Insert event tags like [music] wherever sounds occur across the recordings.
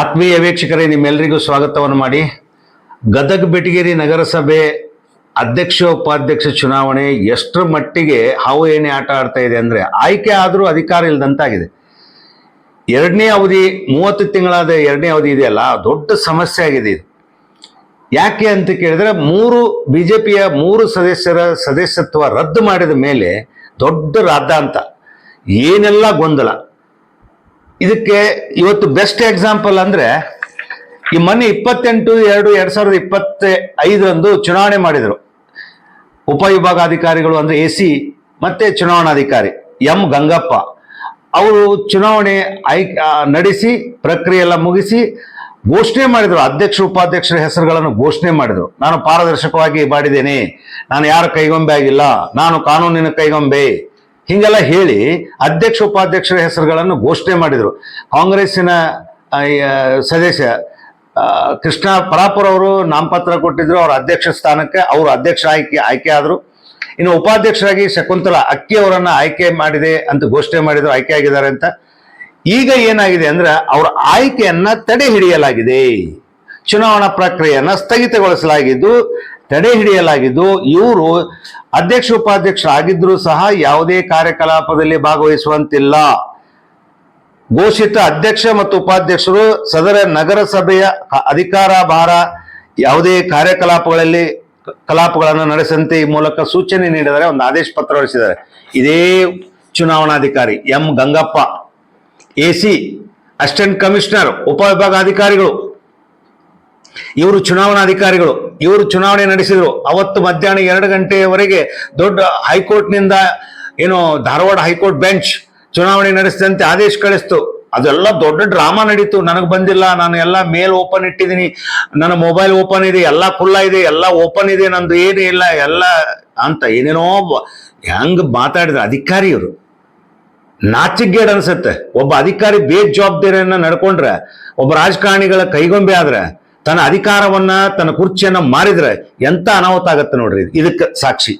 ಆತ್ಮೀಯ ವೀಕ್ಷಕರೇ ನಿಮ್ಮೆಲ್ಲರಿಗೂ ಸ್ವಾಗತವನ್ನು ಮಾಡಿ. ಗದಗ ಬೆಟಗೇರಿ ನಗರಸಭೆ ಅಧ್ಯಕ್ಷ ಉಪಾಧ್ಯಕ್ಷ ಚುನಾವಣೆ ಎಷ್ಟರ ಮಟ್ಟಿಗೆ ಹಾವು ಏನೇ ಆಟ ಆಡ್ತಾ ಇದೆ ಅಂದರೆ ಆಯ್ಕೆ ಆದರೂ ಅಧಿಕಾರ ಇಲ್ಲದಂತಾಗಿದೆ ಎರಡನೇ ಅವಧಿ, ಮೂವತ್ತು ತಿಂಗಳಾದ ಎರಡನೇ ಅವಧಿ ಇದೆಯಲ್ಲ, ದೊಡ್ಡ ಸಮಸ್ಯೆ ಆಗಿದೆ ಇದು. ಯಾಕೆ ಅಂತ ಕೇಳಿದ್ರೆ, ಮೂರು ಬಿ ಜೆ ಪಿಯ ಮೂರು ಸದಸ್ಯರ ಸದಸ್ಯತ್ವ ರದ್ದು ಮಾಡಿದ ಮೇಲೆ ದೊಡ್ಡ ರಾದ್ದಾಂತ ಏನೆಲ್ಲ ಗೊಂದಲ. ಇದಕ್ಕೆ ಇವತ್ತು ಬೆಸ್ಟ್ ಎಕ್ಸಾಂಪಲ್ ಅಂದ್ರೆ ಈ ಮೊನ್ನೆ ಇಪ್ಪತ್ತೆಂಟು, ಎರಡು, ಎರಡ್ ಸಾವಿರದ ಇಪ್ಪತ್ತ ಐದರಂದು ಚುನಾವಣೆ ಮಾಡಿದರು. ಉಪವಿಭಾಗಾಧಿಕಾರಿಗಳು ಅಂದ್ರೆ ಎ ಸಿ, ಮತ್ತೆ ಚುನಾವಣಾಧಿಕಾರಿ ಎಂ ಗಂಗಪ್ಪ. ಅವರು ಚುನಾವಣೆ ಆಯ್ಕೆ ನಡೆಸಿ, ಪ್ರಕ್ರಿಯೆ ಎಲ್ಲ ಮುಗಿಸಿ ಘೋಷಣೆ ಮಾಡಿದರು. ಅಧ್ಯಕ್ಷ ಉಪಾಧ್ಯಕ್ಷರ ಹೆಸರುಗಳನ್ನು ಘೋಷಣೆ ಮಾಡಿದರು. ನಾನು ಪಾರದರ್ಶಕವಾಗಿ ಮಾಡಿದ್ದೇನೆ. ನಾನು ಯಾರು ಕೈಗೊಂಬೆ ಆಗಿಲ್ಲ. ನಾನು ಕಾನೂನಿನ ಕೈಗೊಂಬೆ. ಹಿಂಗೆಲ್ಲ ಹೇಳಿ ಅಧ್ಯಕ್ಷ, ಉಪಾಧ್ಯಕ್ಷರ ಹೆಸರುಗಳನ್ನು ಘೋಷಣೆ ಮಾಡಿದರು. ಕಾಂಗ್ರೆಸ್ಸಿನ ಸದಸ್ಯ ಕೃಷ್ಣ ಪರಾಪುರ ಅವರು ನಾಮಪತ್ರ ಕೊಟ್ಟಿದ್ರು, ಅವರ ಅಧ್ಯಕ್ಷ ಸ್ಥಾನಕ್ಕೆ ಅವರು ಅಧ್ಯಕ್ಷ ಆಯ್ಕೆ ಆಯ್ಕೆ ಆದರು. ಇನ್ನು ಉಪಾಧ್ಯಕ್ಷರಾಗಿ ಶಕುಂತಲಾ ಅಕ್ಕಿ ಅವರನ್ನು ಆಯ್ಕೆ ಮಾಡಿದೆ ಅಂತ ಘೋಷಣೆ ಮಾಡಿದ್ರು, ಆಯ್ಕೆ ಆಗಿದ್ದಾರೆ ಅಂತ. ಈಗ ಏನಾಗಿದೆ ಅಂದ್ರೆ ಅವರ ಆಯ್ಕೆಯನ್ನ ತಡೆ ಹಿಡಿಯಲಾಗಿದೆ. ಚುನಾವಣಾ ಪ್ರಕ್ರಿಯೆಯನ್ನ ಸ್ಥಗಿತಗೊಳಿಸಲಾಗಿದ್ದು, ತಡೆ ಹಿಡಿಯಲಾಗಿದ್ದು, ಇವರು ಅಧ್ಯಕ್ಷ ಉಪಾಧ್ಯಕ್ಷರಾಗಿದ್ರೂ ಸಹ ಯಾವುದೇ ಕಾರ್ಯಕಲಾಪದಲ್ಲಿ ಭಾಗವಹಿಸುವಂತಿಲ್ಲ. ಘೋಷಿತ ಅಧ್ಯಕ್ಷ ಮತ್ತು ಉಪಾಧ್ಯಕ್ಷರು ಸದರ ನಗರಸಭೆಯ ಅಧಿಕಾರ ಭಾರ ಯಾವುದೇ ಕಾರ್ಯಕಲಾಪಗಳಲ್ಲಿ ಕಲಾಪಗಳನ್ನು ನಡೆಸಂತೆ ಈ ಮೂಲಕ ಸೂಚನೆ ನೀಡಿದರೆ ಒಂದು ಆದೇಶ ಪತ್ರ ಹೊರಡಿಸಿದ್ದಾರೆ. ಇದೇ ಚುನಾವಣಾಧಿಕಾರಿ M Gangappa, A C, assistant commissioner, ಉಪವಿಭಾಗಾಧಿಕಾರಿಗಳು. ಇವರು ಚುನಾವಣಾಧಿಕಾರಿಗಳು ಇವರು ಚುನಾವಣೆ ನಡೆಸಿದ್ರು. ಅವತ್ತು ಮಧ್ಯಾಹ್ನ ಎರಡು ಗಂಟೆಯವರೆಗೆ ದೊಡ್ಡ ಹೈಕೋರ್ಟ್ನಿಂದ ಏನು ಧಾರವಾಡ ಹೈಕೋರ್ಟ್ ಬೆಂಚ್ ಚುನಾವಣೆ ನಡೆಸಿದಂತೆ ಆದೇಶ ಕಳಿಸ್ತು. ಅದೆಲ್ಲ ದೊಡ್ಡ ಡ್ರಾಮಾ ನಡೀತು. ನನಗೆ ಬಂದಿಲ್ಲ. ನಾನು ಎಲ್ಲ ಮೇಲ್ ಓಪನ್ ಇಟ್ಟಿದ್ದೀನಿ. ನನ್ನ ಮೊಬೈಲ್ ಓಪನ್ ಇದೆ. ಎಲ್ಲ ಖುಲ್ಲ ಇದೆ. ಎಲ್ಲ ಓಪನ್ ಇದೆ. ನಂದು ಏನು ಇಲ್ಲ. ಎಲ್ಲ ಅಂತ ಏನೇನೋ ಹೆಂಗ್ ಮಾತಾಡಿದ್ರು ಅಧಿಕಾರಿ ಇವರು. ನಾಚಿಗೇಡ್ ಅನ್ಸತ್ತೆ. ಒಬ್ಬ ಅಧಿಕಾರಿ ಬೇಜವಾಬ್ದಾರಿಯನ್ನು ನಡ್ಕೊಂಡ್ರೆ, ಒಬ್ಬ ರಾಜಕಾರಣಿಗಳ ಕೈಗೊಂಬೆ ಆದ್ರೆ ತನ್ನ ಅಧಿಕಾರವನ್ನ, ತನ್ನ ಕುರ್ಚಿಯನ್ನ ಮಾರಿದ್ರೆ ಎಂತ ಅನಾಹುತ ಆಗತ್ತೆ ನೋಡ್ರಿ ಇದು. ಇದಕ್ಕೆ ಸಾಕ್ಷಿ.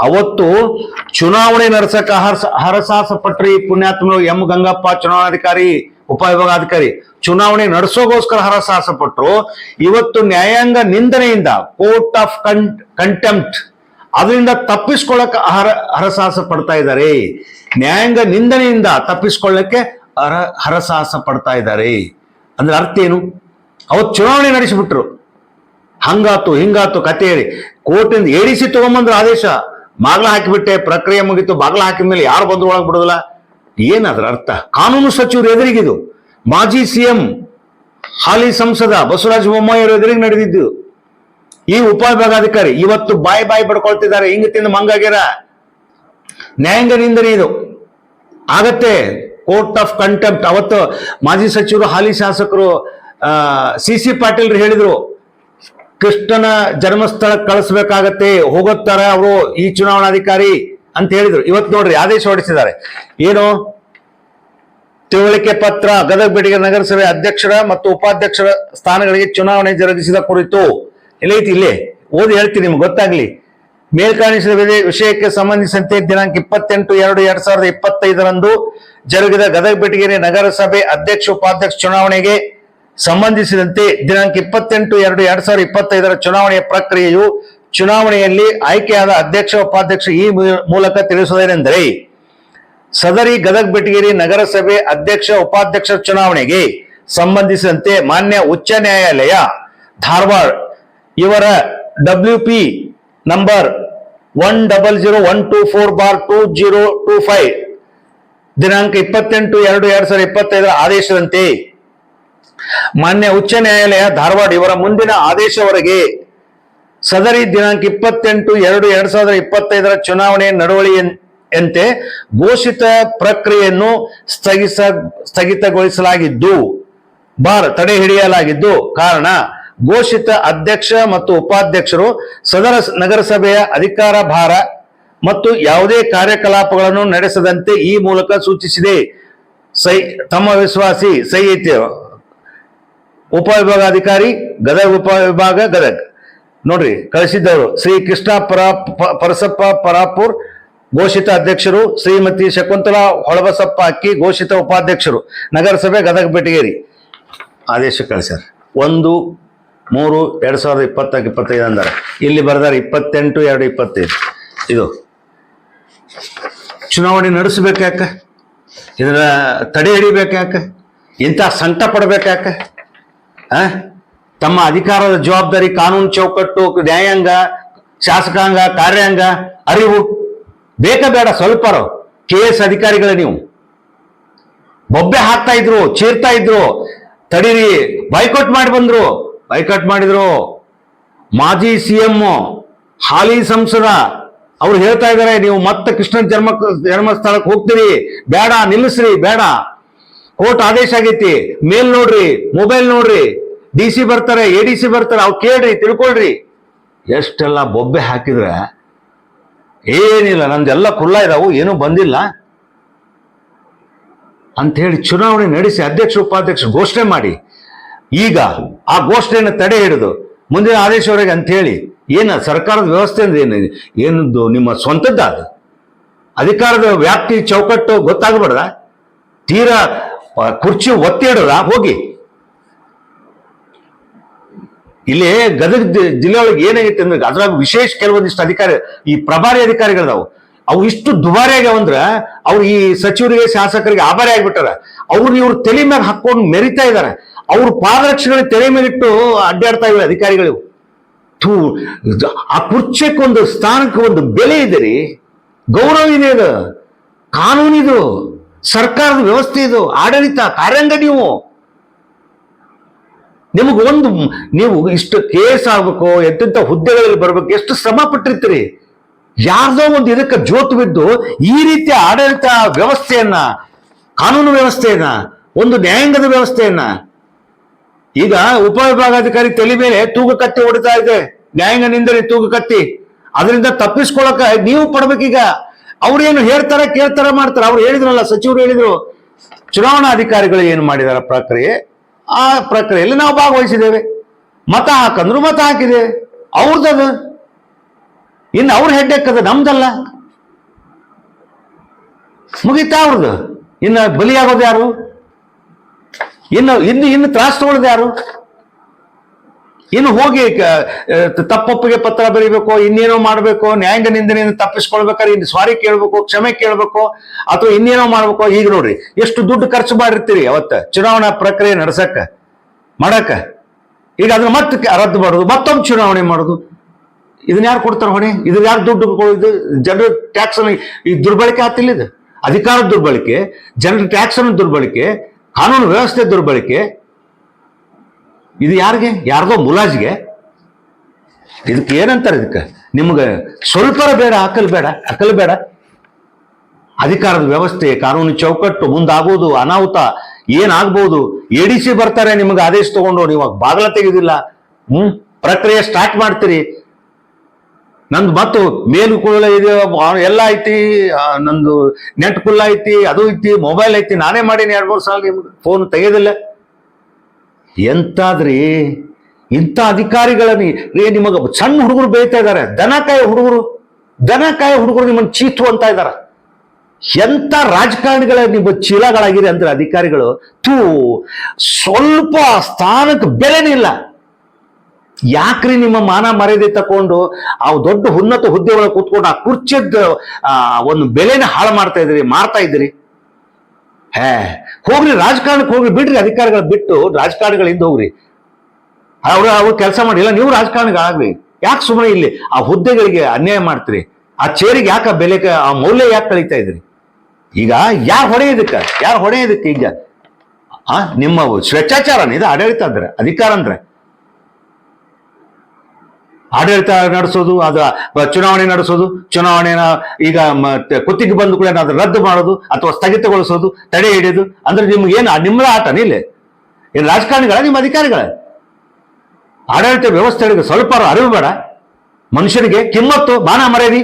ಅವತ್ತು ಚುನಾವಣೆ ನಡೆಸಕ ಹರಸ ಹರಸಾಹಸ ಪಟ್ರಿ ಪುಣ್ಯಾತ್ಮರು ಎಂ ಗಂಗಪ್ಪ ಚುನಾವಣಾಧಿಕಾರಿ, ಉಪವಿಭಾಗಾಧಿಕಾರಿ, ಚುನಾವಣೆ ನಡೆಸೋಗೋಸ್ಕರ ಹರಸಾಹಸ ಪಟ್ರು ಇವತ್ತು ನ್ಯಾಯಾಂಗ ನಿಂದನೆಯಿಂದ ಕೋರ್ಟ್ ಆಫ್ ಕಂಟೆಂಪ್ಟ್ ಅದರಿಂದ ತಪ್ಪಿಸ್ಕೊಳ್ಳಕ್ಕೆ ಹರ ಹರಸಾಹಸ ಪಡ್ತಾ ಇದ್ದಾರೆ. ನ್ಯಾಯಾಂಗ ನಿಂದನೆಯಿಂದ ತಪ್ಪಿಸ್ಕೊಳ್ಳಕ್ಕೆ ಹರ ಹರಸಾಹಸ ಪಡ್ತಾ ಇದ್ದಾರೆ. ಅಂದ್ರೆ ಅರ್ಥ ಏನು? ಅವತ್ತು ಚುನಾವಣೆ ನಡೆಸಿಬಿಟ್ರು. ಹಂಗಾತು, ಹಿಂಗಾತು ಕತೆ ಹೇಳಿ. ಕೋರ್ಟಿಂದ ಏರಿಸಿ ತಗೊಂಬಂದ್ರು ಆದೇಶ. ಬಾಗ್ಲ ಹಾಕಿಬಿಟ್ಟೆ, ಪ್ರಕ್ರಿಯೆ ಮುಗಿತು. ಬಾಗ್ಲ ಹಾಕಿದ ಮೇಲೆ ಯಾರು ಬಂದ್ರು ಒಳಗೆ ಬಿಡೋದಿಲ್ಲ. ಏನದ್ರ ಅರ್ಥ? ಕಾನೂನು ಸಚಿವರು ಎದುರಿಗಿದು. ಮಾಜಿ ಸಿಎಂ ಹಾಲಿ ಸಂಸದ ಬಸವರಾಜ ಬೊಮ್ಮಾಯಿ ಅವರ ಎದುರಿಗೆ ನಡೆದಿದ್ದು. ಈ ಉಪವಿಭಾಗಾಧಿಕಾರಿ ಇವತ್ತು ಬಾಯಿ ಬಾಯಿ ಪಡ್ಕೊಳ್ತಿದ್ದಾರೆ ಹಿಂಗ ತಿಂದು ಮಂಗಾಗ್ಯಾರ. ನ್ಯಾಯಾಂಗ ನಿಂದನೆ ಇದು. ಆಗತ್ತೆ. Court of contempt. ಅವತ್ತು ಮಾಜಿ ಸಚಿವರು, ಹಾಲಿ ಶಾಸಕರು ಸಿ ಸಿ ಪಾಟೀಲ್ ಹೇಳಿದ್ರು, ಕೃಷ್ಣನ ಜನ್ಮಸ್ಥಳ ಕಳಿಸ್ಬೇಕಾಗತ್ತೆ, ಹೋಗುತ್ತಾರೆ ಅವರು ಈ ಚುನಾವಣಾಧಿಕಾರಿ ಅಂತ ಹೇಳಿದ್ರು. ಇವತ್ತು ನೋಡ್ರಿ, ಆದೇಶ ಹೊರಡಿಸಿದ್ದಾರೆ. ಏನು? ತಿಳುವಳಿಕೆ ಪತ್ರ, ಗದಗ ಬೆಡಗೆ ನಗರಸಭೆ ಅಧ್ಯಕ್ಷರ ಮತ್ತು ಉಪಾಧ್ಯಕ್ಷರ ಸ್ಥಾನಗಳಿಗೆ ಚುನಾವಣೆ ಜರುಗಿಸಿದ ಕುರಿತು ಎಲ್ಲೈತಿ ಇಲ್ಲೇ, ಓದಿ ಹೇಳ್ತೀನಿ ನಿಮ್ಗೆ, ಗೊತ್ತಾಗ್ಲಿ. ಮೇಲ್ಕಾಣಿಸಿದ ವಿಷಯಕ್ಕೆ ಸಂಬಂಧಿಸಿದಂತೆ ದಿನಾಂಕ ಇಪ್ಪತ್ತೆಂಟು, ಎರಡು, ಎರಡ್ ಸಾವಿರದ ಇಪ್ಪತ್ತೈದರಂದು ಜರುಗಿದ ಗದಗ ಬೆಟಗೇರಿ ನಗರಸಭೆ ಅಧ್ಯಕ್ಷ, ಉಪಾಧ್ಯಕ್ಷ ಚುನಾವಣೆಗೆ ಸಂಬಂಧಿಸಿದಂತೆ ದಿನಾಂಕ ಇಪ್ಪತ್ತೆಂಟು ಎರಡು ಎರಡ್ ಸಾವಿರದ ಇಪ್ಪತ್ತೈದರ ಚುನಾವಣೆಯ ಪ್ರಕ್ರಿಯೆಯು ಚುನಾವಣೆಯಲ್ಲಿ ಆಯ್ಕೆಯಾದ ಅಧ್ಯಕ್ಷ, ಉಪಾಧ್ಯಕ್ಷ ಈ ಮೂಲಕ ತಿಳಿಸುವುದೇನೆಂದರೆ, ಸದರಿ ಗದಗ ಬೆಟಗೇರಿ ನಗರಸಭೆ ಅಧ್ಯಕ್ಷ, ಉಪಾಧ್ಯಕ್ಷ ಚುನಾವಣೆಗೆ ಸಂಬಂಧಿಸಿದಂತೆ ಮಾನ್ಯ ಉಚ್ಚ ನ್ಯಾಯಾಲಯ ಧಾರವಾಡ ಇವರ W P number one double zero one two four bar two zero two five ದಿನಾಂಕ ಇಪ್ಪತ್ತೆಂಟು ಎರಡು ಎರಡು ಸಾವಿರದ ಇಪ್ಪತ್ತೈದರ ಆದೇಶದಂತೆ ಮಾನ್ಯ ಉಚ್ಚ ನ್ಯಾಯಾಲಯ ಧಾರವಾಡ ಇವರ ಮುಂದಿನ ಆದೇಶವರೆಗೆ ಸದರಿ ದಿನಾಂಕ ಇಪ್ಪತ್ತೆಂಟು ಎರಡು ಎರಡ್ ಸಾವಿರದ ಇಪ್ಪತ್ತೈದರ ಚುನಾವಣೆ ನಡವಳಿಯಂತೆ ಘೋಷಿತ ಪ್ರಕ್ರಿಯೆಯನ್ನು ಸ್ಥಗಿಸ ಸ್ಥಗಿತಗೊಳಿಸಲಾಗಿದ್ದು, ಬಾರ್ ತಡೆ ಹಿಡಿಯಲಾಗಿದ್ದು ಕಾರಣ ಘೋಷಿತ ಅಧ್ಯಕ್ಷ ಮತ್ತು ಉಪಾಧ್ಯಕ್ಷರು ಸದರ ನಗರಸಭೆಯ ಅಧಿಕಾರ ಭಾರ ಮತ್ತು ಯಾವುದೇ ಕಾರ್ಯಕಲಾಪಗಳನ್ನು ನಡೆಸದಂತೆ ಈ ಮೂಲಕ ಸೂಚಿಸಿದೆ. ಸೈ ತಮ್ಮ ವಿಶ್ವಾಸಿ ಸೈ ಉಪವಿಭಾಗಾಧಿಕಾರಿ ಗದಗ ಉಪವಿಭಾಗ, ಗದಗ. ನೋಡ್ರಿ, ಕಳಿಸಿದ್ದವರು ಶ್ರೀ ಕೃಷ್ಣ ಪರ ಪರಸಪ್ಪ ಪರಾಪುರ್, ಘೋಷಿತ ಅಧ್ಯಕ್ಷರು, ಶ್ರೀಮತಿ ಶಕುಂತಲಾ ಹೊಳಬಸಪ್ಪ ಅಕ್ಕಿ, ಘೋಷಿತ ಉಪಾಧ್ಯಕ್ಷರು, ನಗರಸಭೆ ಗದಗ ಬೆಟಗೇರಿ ಆದೇಶ ಕಳಿಸ್ಯಾರ ಒಂದು, ಮೂರು, ಎರಡು ಸಾವಿರದ ಇಪ್ಪತ್ತಕ್ಕೆ ಇಪ್ಪತ್ತೈದು ಅಂದಾರೆ. ಇಲ್ಲಿ ಬರ್ದಾರ ಇಪ್ಪತ್ತೆಂಟು, ಎರಡು ಇಪ್ಪತ್ತೈದು. ಇದು. ಚುನಾವಣೆ ನಡೆಸ್ಬೇಕಾಕ ಇದನ್ನ ತಡೆ ಹಿಡಿಬೇಕಾಕ ಇಂಥ ಸಂಕಟ ಪಡ್ಬೇಕಾಕ ಆ? ತಮ್ಮ ಅಧಿಕಾರದ ಜವಾಬ್ದಾರಿ ಕಾನೂನು ಚೌಕಟ್ಟು, ನ್ಯಾಯಾಂಗ, ಶಾಸಕಾಂಗ, ಕಾರ್ಯಾಂಗ, ಅರಿವು. ಬೇಕ ಬೇಡ ಸ್ವಲ್ಪ ಕೆ ಎಸ್ ಅಧಿಕಾರಿಗಳ ನೀವು. ಬೊಬ್ಬೆ ಹಾಕ್ತಾ ಇದ್ರು, ಚೀರ್ತಾ ಇದ್ರು, ತಡೀರಿ ಬೈಕೌಟ್ ಮಾಡಿ ಬಂದ್ರು. ಬೈಕೌಟ್ ಮಾಡಿದ್ರು. ಮಾಜಿ ಸಿ ಎಂ ಹಾಲಿ ಸಂಸದ, ಅವ್ರು ಹೇಳ್ತಾ ಇದಾರೆ, ನೀವು ಮತ್ತೆ ಕೃಷ್ಣ ಜನ್ಮ, ಜನ್ಮಸ್ಥಳಕ್ಕೆ ಹೋಗ್ತೀರಿ. ಬೇಡ, ನಿಲ್ಲಿಸ್ರಿ, ಬೇಡ. ಕೋರ್ಟ್ ಆದೇಶ ಆಗೈತಿ. ಮೇಲ್ ನೋಡ್ರಿ, ಮೊಬೈಲ್ ನೋಡ್ರಿ. ಡಿ ಸಿ ಬರ್ತಾರೆ, ಎ ಡಿ ಸಿ ಬರ್ತಾರೆ ಅವ್ ಕೇಳ್ರಿ, ತಿಳ್ಕೊಳ್ರಿ. ಎಷ್ಟೆಲ್ಲ ಬೊಬ್ಬೆ ಹಾಕಿದ್ರೆ ಏನಿಲ್ಲ, ನಂದೆಲ್ಲ ಖುಲ್ಲ ಇದಾವು, ಏನೂ ಬಂದಿಲ್ಲ. ಅಂತ ಹೇಳಿ ಚುನಾವಣೆ ನಡೆಸಿ ಅಧ್ಯಕ್ಷ, ಉಪಾಧ್ಯಕ್ಷ ಘೋಷಣೆ ಮಾಡಿ. ಈಗ ಆ ಘೋಷಣೆಯನ್ನು ತಡೆ ಹಿಡಿದು ಮುಂದಿನ ಆದೇಶವರೆಗೆ ಅಂತ ಹೇಳಿ ಏನು ಸರ್ಕಾರದ ವ್ಯವಸ್ಥೆ ಅಂದ್ರೆ ಏನು? ಏನದು ನಿಮ್ಮ ಸ್ವಂತದ್ದ ಅದು? ಅಧಿಕಾರದ ವ್ಯಾಪ್ತಿ ಚೌಕಟ್ಟು ಗೊತ್ತಾಗಬಾರ್ದ? ತೀರಾ ಕುರ್ಚಿ ಒತ್ತಿ ಹೋಗಿ. ಇಲ್ಲಿ ಗದಗ ಜಿಲ್ಲೆಯೊಳಗೆ ಜಿಲ್ಲೆ ಒಳಗೆ ಏನಾಗೈತೆ ಅಂದ್ರೆ ಅದ್ರಾಗ ವಿಶೇಷ ಕೆಲವೊಂದಿಷ್ಟು ಅಧಿಕಾರಿ, ಈ ಪ್ರಭಾರಿ ಅಧಿಕಾರಿಗಳದಾವು. ಅವು ಇಷ್ಟು ದುಬಾರಿ ಆಗ್ಯಾವಂದ್ರ ಅವ್ರು ಈ ಸಚಿವರಿಗೆ, ಶಾಸಕರಿಗೆ ಆಭಾರಿ ಆಗ್ಬಿಟ್ಟಾರ. ಅವ್ರು ಇವ್ರ ತಲೆ ಮ್ಯಾಗ ಹಾಕೊಂಡು ಮೆರಿತಾ ಇದ್ದಾರೆ ಅವ್ರ ಪಾದರಕ್ಷೆಗಳ ತಲೆ ಮೇಲಿಟ್ಟು ಅಡ್ಡಾಡ್ತಾ ಇವೆ ಅಧಿಕಾರಿಗಳು. ಥೂ ಆ ಕುರ್ಚಕ್ಕೊಂದು ಸ್ಥಾನಕ್ಕೆ ಒಂದು ಬೆಲೆ ಇದೆ ರೀ. ಗೌರವ ಇದೆ ಅದು ಕಾನೂನಿದು. ಸರ್ಕಾರದ ವ್ಯವಸ್ಥೆ ಇದು, ಆಡಳಿತ, ಕಾರ್ಯಾಂಗ ನೀವು. ನಿಮಗೆ ಒಂದು, ನೀವು ಇಷ್ಟು ಕೇಸ್ ಆಗ್ಬೇಕು, ಎಂತೆಂಥ ಹುದ್ದೆಗಳಲ್ಲಿ ಬರ್ಬೇಕು, ಎಷ್ಟು ಶ್ರಮ ಪಟ್ಟಿರ್ತೀರಿ? ಯಾರ್ದೋ ಒಂದು ಇದಕ್ಕೆ ಜೋತು ಬಿದ್ದು ಈ ರೀತಿಯ ಆಡಳಿತ ವ್ಯವಸ್ಥೆಯನ್ನ, ಕಾನೂನು ವ್ಯವಸ್ಥೆಯನ್ನ, ಒಂದು ನ್ಯಾಯಾಂಗದ ವ್ಯವಸ್ಥೆಯನ್ನ, ಈಗ ಉಪವಿಭಾಗಾಧಿಕಾರಿ ತಲೆ ಮೇಲೆ ತೂಗು ಕತ್ತಿ ಹೊಡಿತಾ ಇದೆ. ನ್ಯಾಯಾಂಗ ನಿಂದನೆ ತೂಗು ಕತ್ತಿ. ಅದರಿಂದ ತಪ್ಪಿಸ್ಕೊಳಕ ನೀವು ಪಡ್ಬೇಕೀಗ. ಅವ್ರೇನು ಹೇಳ್ತಾರೆ, ಕೇಳ್ತಾರ, ಮಾಡ್ತಾರೆ. ಅವ್ರು ಹೇಳಿದ್ರಲ್ಲ, ಸಚಿವರು ಹೇಳಿದ್ರು, ಚುನಾವಣಾ ಅಧಿಕಾರಿಗಳು ಏನು ಮಾಡಿದಾರ ಪ್ರಕ್ರಿಯೆ? ಆ ಪ್ರಕ್ರಿಯೆಯಲ್ಲಿ ನಾವು ಭಾಗವಹಿಸಿದ್ದೇವೆ. ಮತ ಹಾಕಂದ್ರು ಮತ ಹಾಕಿದೆ. ಅವ್ರದ್ದು. ಇನ್ನು ಅವ್ರ ಹೆಡ್ಡೆಕ್ಕದ ನಮ್ದಲ್ಲ. ಮುಗೀತಾ ಅವ್ರದ್ದು ಇನ್ನು ಬಲಿಯಾಗೋದು ಯಾರು? ಇನ್ನು ಇನ್ನು ಇನ್ನು ತ್ರಾಸ ತಗೊಳ್ಳೋದು ಯಾರು? ಇನ್ನು ಹೋಗಿ ತಪ್ಪೊಪ್ಪಿಗೆ ಪತ್ರ ಬರೀಬೇಕು, ಇನ್ನೇನೋ ಮಾಡಬೇಕು, ನ್ಯಾಯಾಂಗ ನಿಂದನೆಯನ್ನು ತಪ್ಪಿಸ್ಕೊಳ್ಬೇಕಾದ್ರೆ ಇನ್ನು ಸ್ವಾರಿ ಕೇಳಬೇಕು, ಕ್ಷಮೆ ಕೇಳಬೇಕು, ಅಥವಾ ಇನ್ನೇನೋ ಮಾಡ್ಬೇಕು ಈಗ ನೋಡ್ರಿ. ಎಷ್ಟು ದುಡ್ಡು ಖರ್ಚು ಮಾಡಿರ್ತೀರಿ ಅವತ್ತ? ಚುನಾವಣಾ ಪ್ರಕ್ರಿಯೆ ನಡ್ಸಕ್ಕ, ಮಾಡಕ್ಕ? ಈಗ ಅದನ್ನ ಮತ್ತೆ ರದ್ದು ಮಾಡೋದು, ಮತ್ತೊಂದು ಚುನಾವಣೆ ಮಾಡೋದು. ಇದನ್ನ ಯಾರು ಕೊಡ್ತಾರೆ ಹೊಣೆ? ಇದನ್ನ ಯಾರು ದುಡ್ಡು ಇದು ಜನರ ಟ್ಯಾಕ್ಸ್ ಈ ದುರ್ಬಳಕೆ ಆತಿಲ್ಲ ಇದು. ಅಧಿಕಾರ ದುರ್ಬಳಕೆ, ಜನರ ಟ್ಯಾಕ್ಸ್ ದುರ್ಬಳಕೆ, ಕಾನೂನು ವ್ಯವಸ್ಥೆ ದುರ್ಬಳಕೆ ಇದು ಯಾರಿಗೆ? ಯಾರ್ದೋ ಮುಲಾಜ್ಗೆ? ಇದಕ್ಕೆ ಏನಂತಾರೆ ಇದಕ್ಕೆ? ನಿಮ್ಗೆ ಸ್ವಲ್ಪ ಬೇಡ, ಅಕಲ್ ಬೇಡ ಅಕಲ್ ಬೇಡ. ಅಧಿಕಾರದ ವ್ಯವಸ್ಥೆ, ಕಾನೂನು ಚೌಕಟ್ಟು ಮುಂದಾಗೋದು ಅನಾಹುತ ಏನಾಗ್ಬೋದು, ಎಡಿಸಿ ಬರ್ತಾರೆ ನಿಮಗೆ ಆದೇಶ ತಗೊಂಡು, ನೀವು ಬಾಗಲ ತೆಗೆದಿಲ್ಲ. ಹ್ಮ್? ಪ್ರಕ್ರಿಯೆ ಸ್ಟಾರ್ಟ್ ಮಾಡ್ತೀರಿ. ನಂದು ಮತ್ತು ಮೇಲು ಕುಳ ಇದೆ, ಎಲ್ಲ ಐತಿ ನಂದು ನೆಟ್ ಕುಲ್ಲ ಐತಿ, ಅದು ಐತಿ ಮೊಬೈಲ್ ಐತಿ, ನಾನೇ ಮಾಡೀನಿ ಎರಡು ಮೂರು ಸಲ ನಿಮ್ಗೆ ಫೋನ್ ತೆಗೆಯೋದಿಲ್ಲ ಎಂತಾದ್ರಿ? ಇಂಥ ಅಧಿಕಾರಿಗಳನ್ನ ರೀ ನಿಮಗೆ ಸಣ್ಣ ಹುಡುಗರು ಬೇಯ್ತಾ ಇದ್ದಾರೆ ದನ ಕಾಯೋ ಹುಡುಗರು, ದನ ಕಾಯೋ ಹುಡುಗರು ನಿಮ್ಮನ್ನು ಚೀತು ಅಂತ ಇದ್ದಾರೆ ಎಂಥ ರಾಜಕಾರಣಿಗಳ ನಿಮ್ಮ ಚೀಲಗಳಾಗಿರಿ ಅಂದ್ರೆ ಅಧಿಕಾರಿಗಳು? ತೂ ಸ್ವಲ್ಪ ಸ್ಥಾನಕ್ಕೆ ಬೆಲೆನಿಲ್ಲ ಯಾಕ್ರಿ ನಿಮ್ಮ ಮಾನ ಮರ್ಯಾದೆ ತಕೊಂಡು ಆ ದೊಡ್ಡ ಉನ್ನತ ಹುದ್ದೆ ಒಳಗೆ ಕೂತ್ಕೊಂಡು ಆ ಕುರ್ಚಿದ ಒಂದು ಬೆಲೆನ ಹಾಳು ಮಾಡ್ತಾ ಇದ್ರಿ ಮಾರ್ತಾ ಇದ್ರಿ ಹೇ ಹೋಗ್ರಿ, ರಾಜಕಾರಣಕ್ಕೆ ಹೋಗ್ರಿ, ಬಿಡ್ರಿ ಅಧಿಕಾರಿಗಳು ಬಿಟ್ಟು ರಾಜಕಾರಣಿಗಳಿಂದ ಹೋಗ್ರಿ. ಅವ್ರ, ಅವ್ರು ಕೆಲಸ ಮಾಡಿಲ್ಲ ನೀವು ರಾಜಕಾರಣಿಗಳಾಗ್ರಿ ಯಾಕೆ ಸುಮ್ಮನೆ ಇಲ್ಲಿ ಆ ಹುದ್ದೆಗಳಿಗೆ ಅನ್ಯಾಯ ಮಾಡ್ತೀರಿ? ಆ ಚೇರಿಗೆ ಯಾಕೆ ಬೆಲೆ, ಆ ಮೌಲ್ಯ ಯಾಕೆ ಕಳೀತಾ ಇದ್ರಿ? ಈಗ ಯಾರು ಹೊಡೆಯೋದಕ್ಕೆ? ಇದಕ್ಕೆ ಯಾರು ಹೊಡೆಯೋದಕ್ಕೆ ಇದಕ್ಕೆ ಈಗ? ಆ, ನಿಮ್ಮ ಸ್ವೇಚ್ಛಾಚಾರನ, ಇದು ಆಡಳಿತ ಅಂದ್ರೆ ಅಧಿಕಾರ ಅಂದ್ರೆ ಆಡಳಿತ ನಡೆಸೋದು, ಅದ ಚುನಾವಣೆ ನಡೆಸೋದು, ಚುನಾವಣೆನ ಈಗ ಕುತ್ತಿಗೆ ಬಂದು ಕೂಡ ಅದನ್ನ ರದ್ದು ಮಾಡೋದು ಅಥವಾ ಸ್ಥಗಿತಗೊಳಿಸೋದು, ತಡೆ ಹಿಡಿಯೋದು ಅಂದ್ರೆ ನಿಮ್ಗೆ ಏನು ನಿಮ್ಮದ ಆಟ ಇಲ್ಲಿ? ಏನು ರಾಜಕಾರಣಿಗಳ, ನಿಮ್ಮ ಅಧಿಕಾರಿಗಳ? ಆಡಳಿತ ವ್ಯವಸ್ಥೆಗಳಿಗೆ ಸ್ವಲ್ಪ ಅರಿವು ಬೇಡ. ಮನುಷ್ಯನಿಗೆ ಕಿಮ್ಮತ್ತು ಮಾನ ಮರ್ಯಾದಿ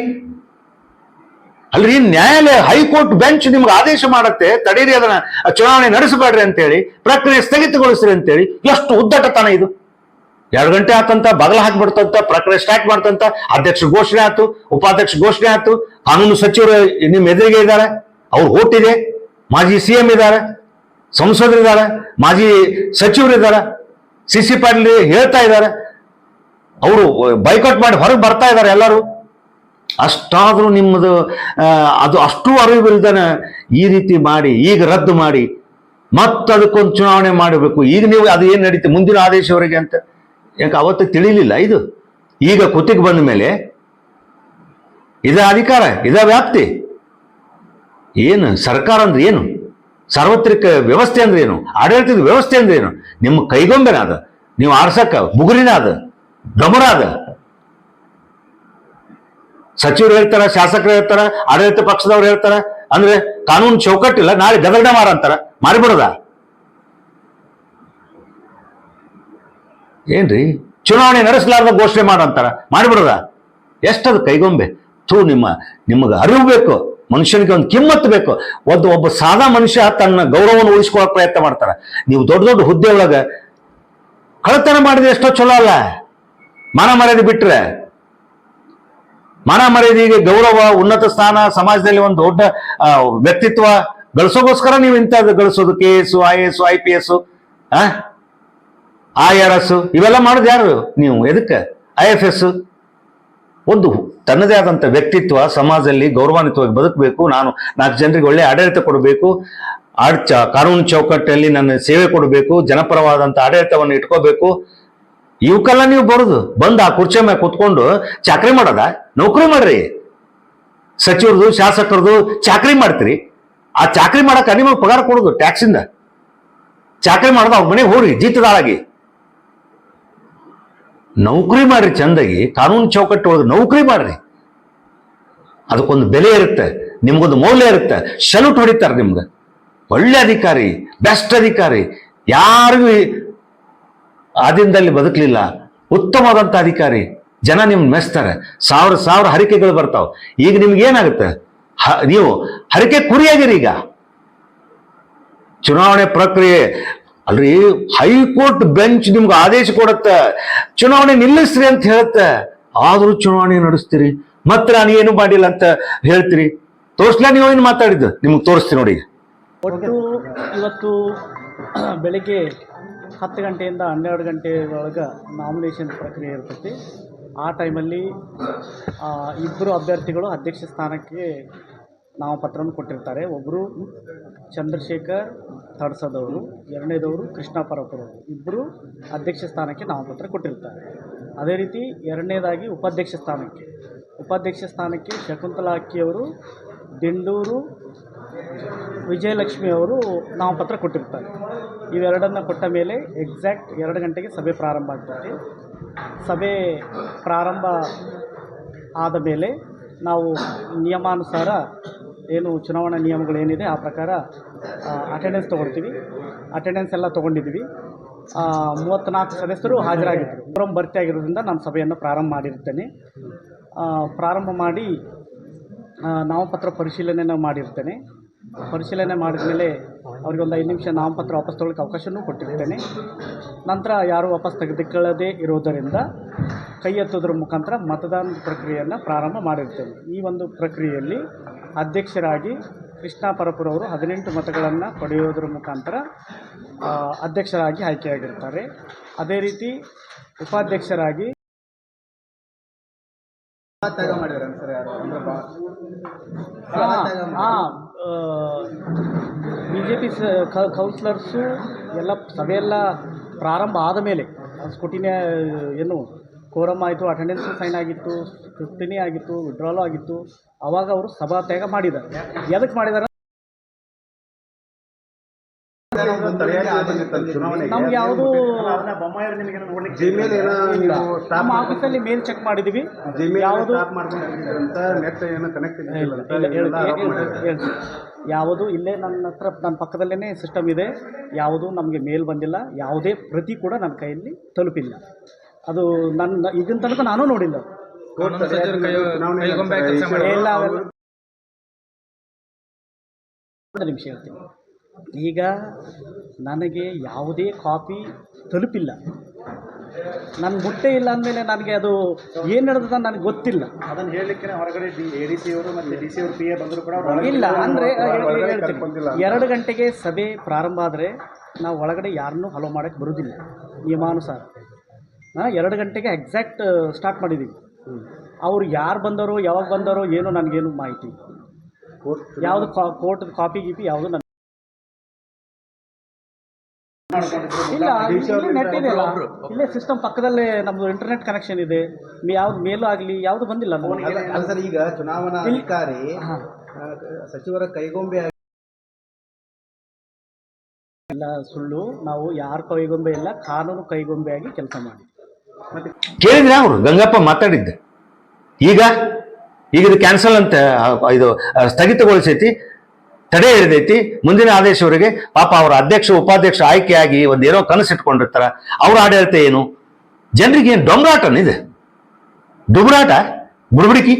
ಅಲ್ರಿ, ನ್ಯಾಯಾಲಯ, ಹೈಕೋರ್ಟ್ ಬೆಂಚ್ ನಿಮ್ಗೆ ಆದೇಶ ಮಾಡತ್ತೆ, ತಡೀರಿ ಅದನ್ನ ಚುನಾವಣೆ ನಡೆಸಬೇಡ್ರಿ ಅಂತೇಳಿ, ಪ್ರಕ್ರಿಯೆ ಸ್ಥಗಿತಗೊಳಿಸ್ರಿ ಅಂತೇಳಿ, ಎಷ್ಟು ಉದ್ದಟತನ ಇದು. ಎರಡು ಗಂಟೆ ಆತಂತ ಬಗಲ ಹಾಕಿಬಿಡ್ತಂತ ಪ್ರಕ್ರಿಯೆ ಸ್ಟಾರ್ಟ್ ಮಾಡ್ತಂತ, ಅಧ್ಯಕ್ಷ ಘೋಷಣೆ ಆಯ್ತು ಉಪಾಧ್ಯಕ್ಷ ಘೋಷಣೆ ಆಯ್ತು ಕಾನೂನು ಸಚಿವರು ನಿಮ್ಮ ಎದುರಿಗೆ ಇದ್ದಾರೆ, ಅವ್ರು ಓಟಿದೆ ಮಾಜಿ ಸಿ ಎಂ ಇದ್ದಾರೆ ಸಂಸದರಿದ್ದಾರೆ ಮಾಜಿ ಸಚಿವರಿದ್ದಾರೆ ಸಿ ಸಿ ಪಾಟೀಲ್ ಹೇಳ್ತಾ ಇದ್ದಾರೆ, ಅವರು ಬೈಕೌಟ್ ಮಾಡಿ ಹೊರಗೆ ಬರ್ತಾ ಇದ್ದಾರೆ ಎಲ್ಲರೂ. ಅಷ್ಟಾದರೂ ನಿಮ್ಮದು ಅದು ಅಷ್ಟು ಅರಿವಿಲ್ದನ ಈ ರೀತಿ ಮಾಡಿ, ಈಗ ರದ್ದು ಮಾಡಿ, ಮತ್ತದಕ್ಕೊಂದು ಚುನಾವಣೆ ಮಾಡಬೇಕು. ಈಗ ನೀವು, ಅದು ಏನು ನಡೀತಿ? ಮುಂದಿನ ಆದೇಶವರೆಗೆ ಅಂತ. ಯಾಕೆ ಅವತ್ತು ತಿಳಿಲಿಲ್ಲ ಇದು? ಈಗ ಕುತ್ತಿಗೆ ಬಂದ ಮೇಲೆ ಇದ ಅಧಿಕಾರ, ಇದ ವ್ಯಾಪ್ತಿ. ಏನು ಸರ್ಕಾರ ಅಂದ್ರೆ ಏನು? ಸಾರ್ವತ್ರಿಕ ವ್ಯವಸ್ಥೆ ಅಂದ್ರೆ ಏನು? ಆಡಳಿತದ ವ್ಯವಸ್ಥೆ ಅಂದ್ರೆ ಏನು? ನಿಮ್ಮ ಕೈಗೊಂಬೆನ ಅದ, ನೀವು ಆರ್ಸಕ್ಕ, ಮುಗುರಿನ ಅದ ಗಮರ ಅದ. ಸಚಿವರು ಹೇಳ್ತಾರ, ಶಾಸಕರು ಹೇಳ್ತಾರ, ಆಡಳಿತ ಪಕ್ಷದವ್ರು ಹೇಳ್ತಾರ, ಅಂದ್ರೆ ಕಾನೂನು ಚೌಕಟ್ಟಿಲ್ಲ, ನಾಳೆ ಗದಗಡ ಮಾರ ಅಂತಾರ, ಮಾರಿಬಿಡದ? ಏನ್ರಿ? ಚುನಾವಣೆ ನಡೆಸಲಾರ್ದ ಘೋಷಣೆ ಮಾಡಂತಾರ. ಮಾಡಿಬಿಡದ? ಎಷ್ಟದು ಕೈಗೊಂಬೆ? ಥೂ, ನಿಮ್ಮ, ನಿಮಗೆ ಅರಿವು ಬೇಕು. ಮನುಷ್ಯನಿಗೆ ಒಂದು ಕಿಮ್ಮತ್ತು ಬೇಕು. ಒಂದು ಒಬ್ಬ ಸಾದಾ ಮನುಷ್ಯ ತನ್ನ ಗೌರವವನ್ನು ಉಳಿಸ್ಕೊಳ್ಳೋಕೆ ಪ್ರಯತ್ನ ಮಾಡ್ತಾರ. ನೀವು ದೊಡ್ಡ ದೊಡ್ಡ ಹುದ್ದೆ ಒಳಗ ಕಳತನ ಮಾಡಿದ್ರೆ ಎಷ್ಟೋ ಚಲೋ ಅಲ್ಲ? ಮಾನ ಮರ್ಯಾದೆ ಬಿಟ್ರೆ? ಮಾನ ಮರ್ಯಾದೆಗೆ ಗೌರವ, ಉನ್ನತ ಸ್ಥಾನ, ಸಮಾಜದಲ್ಲಿ ಒಂದು ದೊಡ್ಡ ವ್ಯಕ್ತಿತ್ವ ಗಳಿಸೋಗೋಸ್ಕರ ನೀವು ಇಂಥದ್ದು ಗಳಿಸೋದು K S I S I P S I R S ಇವೆಲ್ಲ ಮಾಡೋದು ಯಾರು ನೀವು? ಎದಕ್ಕೆ? I F S? ಒಂದು ತನ್ನದೇ ಆದಂಥ ವ್ಯಕ್ತಿತ್ವ, ಸಮಾಜದಲ್ಲಿ ಗೌರವಾನ್ವಿತವಾಗಿ ಬದುಕಬೇಕು. ನಾನು ನಾಲ್ಕು ಜನರಿಗೆ ಒಳ್ಳೆ ಆಡಳಿತ ಕೊಡಬೇಕು. ಆಡ್ ಚ ಕಾನೂನು ಚೌಕಟ್ಟಲ್ಲಿ ನನ್ನ ಸೇವೆ ಕೊಡಬೇಕು. ಜನಪರವಾದಂಥ ಆಡಳಿತವನ್ನು ಇಟ್ಕೋಬೇಕು. ಇವಕ್ಕೆಲ್ಲ ನೀವು ಬರೋದು? ಬಂದು ಆ ಕುರ್ಚಿ ಮೇಲೆ ಕುತ್ಕೊಂಡು ಚಾಕ್ರಿ ಮಾಡೋದ? ನೌಕರಿ ಮಾಡ್ರಿ. ಸಚಿವರದು, ಶಾಸಕರದು ಚಾಕ್ರಿ ಮಾಡ್ತೀರಿ. ಆ ಚಾಕ್ರಿ ಮಾಡಕ್ಕೆ ನಿಮಗೆ ಪಗಾರ ಕೊಡೋದು ಟ್ಯಾಕ್ಸಿಂದ. ಚಾಕ್ರಿ ಮಾಡೋದು ಅವ್ರ ಮನೆಗೆ ಹೋಗ್ರಿ, ಜೀತದಾಳಾಗಿ. ನೌಕರಿ ಮಾಡ್ರಿ ಚಂದಾಗಿ, ಕಾನೂನು ಚೌಕಟ್ಟು ಒಳಗೆ ನೌಕರಿ ಮಾಡ್ರಿ. ಅದಕ್ಕೊಂದು ಬೆಲೆ ಇರುತ್ತೆ, ನಿಮ್ಗೊಂದು ಮೌಲ್ಯ ಇರುತ್ತೆ ಶಲ್ಯೂಟ್ ಹೊಡಿತಾರೆ ನಿಮ್ಗೆ. ಒಳ್ಳೆ ಅಧಿಕಾರಿ, ಬೆಸ್ಟ್ ಅಧಿಕಾರಿ, ಯಾರಿಗೂ ಆದಿಂದಲ್ಲಿ ಬದುಕಲಿಲ್ಲ ಉತ್ತಮವಾದಂಥ ಅಧಿಕಾರಿ, ಜನ ನಿಮ್ ಮೆಚ್ತಾರೆ. ಸಾವಿರ ಸಾವಿರ ಹರಿಕೆಗಳು ಬರ್ತಾವ. ಈಗ ನಿಮ್ಗೆ ಏನಾಗುತ್ತೆ? ನೀವು ಹರಿಕೆ ಕುರಿಯಾಗಿರಿ ಈಗ. ಚುನಾವಣೆ ಪ್ರಕ್ರಿಯೆ ಅಲ್ರಿ, ಹೈಕೋರ್ಟ್ ಬೆಂಚ್ ನಿಮ್ಗೆ ಆದೇಶ ಕೊಡುತ್ತೆ. ಚುನಾವಣೆ ನಿಲ್ಲಿಸ್ರಿ ಅಂತ ಹೇಳತ್ತೆ. ಆದರೂ ಚುನಾವಣೆ ನಡೆಸ್ತೀರಿ. ಮತ್ತೆ ನಾನು ಏನು ಮಾಡಿಲ್ಲ ಅಂತ ಹೇಳ್ತೀರಿ. ತೋರಿಸ್ಲಾ ನೀವು ಏನು ಮಾತಾಡಿದ್ದು? ನಿಮ್ಗೆ ತೋರಿಸ್ತೀನಿ ನೋಡಿ. ಒಟ್ಟು ಇವತ್ತು [clears throat] ಬೆಳಿಗ್ಗೆ ಹತ್ತು ಗಂಟೆಯಿಂದ ಹನ್ನೆರಡು ಗಂಟೆ ಒಳಗೆ ನಾಮಿನೇಷನ್ ಪ್ರಕ್ರಿಯೆ ಇರ್ತೈತಿ. ಆ ಟೈಮಲ್ಲಿ ಇಬ್ಬರು ಅಭ್ಯರ್ಥಿಗಳು ಅಧ್ಯಕ್ಷ ಸ್ಥಾನಕ್ಕೆ ನಾಮಪತ್ರವನ್ನು ಕೊಟ್ಟಿರ್ತಾರೆ. ಒಬ್ಬರು ಚಂದ್ರಶೇಖರ್ ತಡ್ಸದವರು, ಎರಡನೇದವರು ಕೃಷ್ಣ ಪರಪುರವರು ಇಬ್ಬರು ಅಧ್ಯಕ್ಷ ಸ್ಥಾನಕ್ಕೆ ನಾಮಪತ್ರ ಕೊಟ್ಟಿರ್ತಾರೆ. ಅದೇ ರೀತಿ ಎರಡನೇದಾಗಿ ಉಪಾಧ್ಯಕ್ಷ ಸ್ಥಾನಕ್ಕೆ. ಉಪಾಧ್ಯಕ್ಷ ಸ್ಥಾನಕ್ಕೆ ಶಕುಂತಲಾ ಅಕ್ಕಿಯವರು, ದಿಂಡೂರು ವಿಜಯಲಕ್ಷ್ಮಿ ಅವರು ನಾಮಪತ್ರ ಕೊಟ್ಟಿರ್ತಾರೆ. ಇವೆರಡನ್ನು ಕೊಟ್ಟ ಮೇಲೆ ಎಕ್ಸಾಕ್ಟ್ ಎರಡು ಗಂಟೆಗೆ ಸಭೆ ಪ್ರಾರಂಭ ಆಗ್ತದೆ. ಸಭೆ ಪ್ರಾರಂಭ ಆದ ಮೇಲೆ ನಾವು ನಿಯಮಾನುಸಾರ ಏನು ಚುನಾವಣಾ ನಿಯಮಗಳು ಏನಿದೆ ಆ ಪ್ರಕಾರ ಅಟೆಂಡೆನ್ಸ್ ತೊಗೊಳ್ತೀವಿ. ಅಟೆಂಡೆನ್ಸ್ ಎಲ್ಲ ತೊಗೊಂಡಿದ್ದೀವಿ. ಮೂವತ್ತ್ನಾಲ್ಕು ಸದಸ್ಯರು ಹಾಜರಾಗಿದ್ದರು. ಫೋರಮ್ ಭರ್ತಿ ಆಗಿರೋದ್ರಿಂದ ನಾನು ಸಭೆಯನ್ನು ಪ್ರಾರಂಭ ಮಾಡಿರ್ತೇನೆ. ಪ್ರಾರಂಭ ಮಾಡಿ ನಾಮಪತ್ರ ಪರಿಶೀಲನೆಯನ್ನು ಮಾಡಿರ್ತೇನೆ. ಪರಿಶೀಲನೆ ಮಾಡಿದ ಮೇಲೆ ಅವ್ರಿಗೆ ಒಂದು ಐದು ನಿಮಿಷ ನಾಮಪತ್ರ ವಾಪಸ್ ತೊಗೊಳಕ್ಕೆ ಅವಕಾಶವೂ ಕೊಟ್ಟಿರ್ತೇನೆ. ನಂತರ ಯಾರು ವಾಪಸ್ ತೆಗೆದುಕೊಳ್ಳದೇ ಇರೋದರಿಂದ ಕೈ ಎತ್ತೋದ್ರ ಮುಖಾಂತರ ಮತದಾನ ಪ್ರಕ್ರಿಯೆಯನ್ನು ಪ್ರಾರಂಭ ಮಾಡಿರ್ತೇನೆ. ಈ ಒಂದು ಪ್ರಕ್ರಿಯೆಯಲ್ಲಿ ಅಧ್ಯಕ್ಷರಾಗಿ ಕೃಷ್ಣ ಪರಪುರವರು ಹದಿನೆಂಟು ಮತಗಳನ್ನು ಪಡೆಯೋದ್ರ ಮುಖಾಂತರ ಅಧ್ಯಕ್ಷರಾಗಿ ಆಯ್ಕೆಯಾಗಿರ್ತಾರೆ. ಅದೇ ರೀತಿ ಉಪಾಧ್ಯಕ್ಷರಾಗಿ ಹಾಂ ಬಿ ಜೆ ಪಿ ಕೌನ್ಸಿಲರ್ಸು ಎಲ್ಲ ಸಭೆಯೆಲ್ಲ ಪ್ರಾರಂಭ ಆದ ಮೇಲೆ ಸ್ಕೂಟಿನ ಏನು ಕೋರಮ್ ಆಯಿತು ಅಟೆಂಡೆನ್ಸ್ ಸೈನ್ ಆಗಿತ್ತು ಸ್ಕ್ರೂಟಿನಿ ಆಗಿತ್ತು ವಿಡ್ರಾಲು ಆಗಿತ್ತು. ಆವಾಗ ಅವರು ಸಭಾತ್ಯಾಗ ಮಾಡಿದ್ದಾರೆ. ಎದಕ್ಕೆ ಮಾಡಿದ್ದಾರೆ ನಮ್ಗೆ ಯಾವುದು ನಮ್ಮ ಆಫೀಸಲ್ಲಿ ಮೇಲ್ ಚೆಕ್ ಮಾಡಿದೀವಿ. ಯಾವುದು. ಯಾವುದು ಇಲ್ಲೇ ನನ್ನ ಹತ್ರ ನನ್ನ ಪಕ್ಕದಲ್ಲೇ ಸಿಸ್ಟಮ್ ಇದೆ. ಯಾವುದು ನಮಗೆ ಮೇಲ್ ಬಂದಿಲ್ಲ. ಯಾವುದೇ ಪ್ರತಿ ಕೂಡ ನನ್ನ ಕೈಯಲ್ಲಿ ತಲುಪಿಲ್ಲ. ಅದು ನನ್ನ ಈಗಿನ ತನಕ ನಾನು ನೋಡಿಲ್ಲ. ಕೋರ್ಟ್ ಎಲ್ಲ ಒಂದು ನಿಮಿಷ ಹೇಳ್ತೀನಿ. ಈಗ ನನಗೆ ಯಾವುದೇ ಕಾಪಿ ತಲುಪಿಲ್ಲ. ನನ್ನ ಮುಟ್ಟೆ ಇಲ್ಲ ಅಂದಮೇಲೆ ನನಗೆ ಅದು ಏನು ನಡೆದ ನನಗೆ ಗೊತ್ತಿಲ್ಲ. ಅದನ್ನ ಹೇಳಲಿಕ್ಕೆ ಹೊರಗಡೆ ಡಿ ಎ ಡಿ ಸಿ ಅವರು ಮತ್ತು ಡಿ ಸಿ ಅವರು ಪಿ ಎ ಬಂದ್ರು ಕೂಡ ಅವ್ರು ಇಲ್ಲ ಅಂದರೆ ಎರಡು ಗಂಟೆಗೆ ಸಭೆ ಪ್ರಾರಂಭ ಆದರೆ ನಾವು ಒಳಗಡೆ ಯಾರನ್ನೂ ಹಲೋ ಮಾಡೋಕ್ಕೆ ಬರೋದಿಲ್ಲ. ನಿಯಮಾನುಸಾರ. ಎರಡು ಗಂಟೆಗೆ ಎಕ್ಸಾಕ್ಟ್ ಸ್ಟಾರ್ಟ್ ಮಾಡಿದ್ದೀವಿ ಅವ್ರು ಯಾರು ಬಂದರೋ ಯಾವಾಗ ಬಂದರೋ ಏನೋ ನನಗೇನು ಮಾಹಿತಿ ಇಲ್ಲ. ಯಾವುದು ಕೋರ್ಟ್ ಕಾಪಿ ಗೀಪಿ ಯಾವುದು ನನಗೆ ಇಲ್ಲ ಇಲ್ಲೇ ನೆಟ್ ಇದೆ. ಅಲ್ಲ ಇಲ್ಲೇ ಸಿಸ್ಟಮ್ ಪಕ್ಕದಲ್ಲೇ ನಮ್ದು ಇಂಟರ್ನೆಟ್ ಕನೆಕ್ಷನ್ ಇದೆ. ಯಾವ್ದು ಮೇಲೂ ಆಗಲಿ ಯಾವುದು ಬಂದಿಲ್ಲ ಸರ್ ಈಗ ಚುನಾವಣಾ ಅಧಿಕಾರಿ ಸಚಿವರ ಕೈಗೊಂಬೆ ಎಲ್ಲ ಸುಳ್ಳು. ನಾವು ಯಾರ ಕೈಗೊಂಬೆ ಇಲ್ಲ ಕಾನೂನು ಕೈಗೊಂಬೆಯಾಗಿ ಕೆಲಸ ಮಾಡಿ. ಕೇಳಿದ್ರೆ ಅವರು, ಗಂಗಪ್ಪ ಮಾತಾಡಿದ್ದೆ. ಈಗ ಈಗ ಇದು ಕ್ಯಾನ್ಸಲ್ ಅಂತ ಇದು ಸ್ಥಗಿತಗೊಳಿಸೈತಿ, ತಡೆ ಹಿಡಿದೈತಿ ಮುಂದಿನ ಆದೇಶವರೆಗೆ ಪಾಪ ಅವರ ಅಧ್ಯಕ್ಷ, ಉಪಾಧ್ಯಕ್ಷ ಆಯ್ಕೆಯಾಗಿ ಒಂದೇನೋ ಕನಸು ಇಟ್ಕೊಂಡಿರ್ತಾರ. ಅವ್ರ ಆಡಳಿತ ಏನು? ಜನರಿಗೆ ಏನು ಡೊಂಬರಾಟನಿದೆ ಡುಬುರಾಟ ಬುಡ್ಬುಡಿಕಿ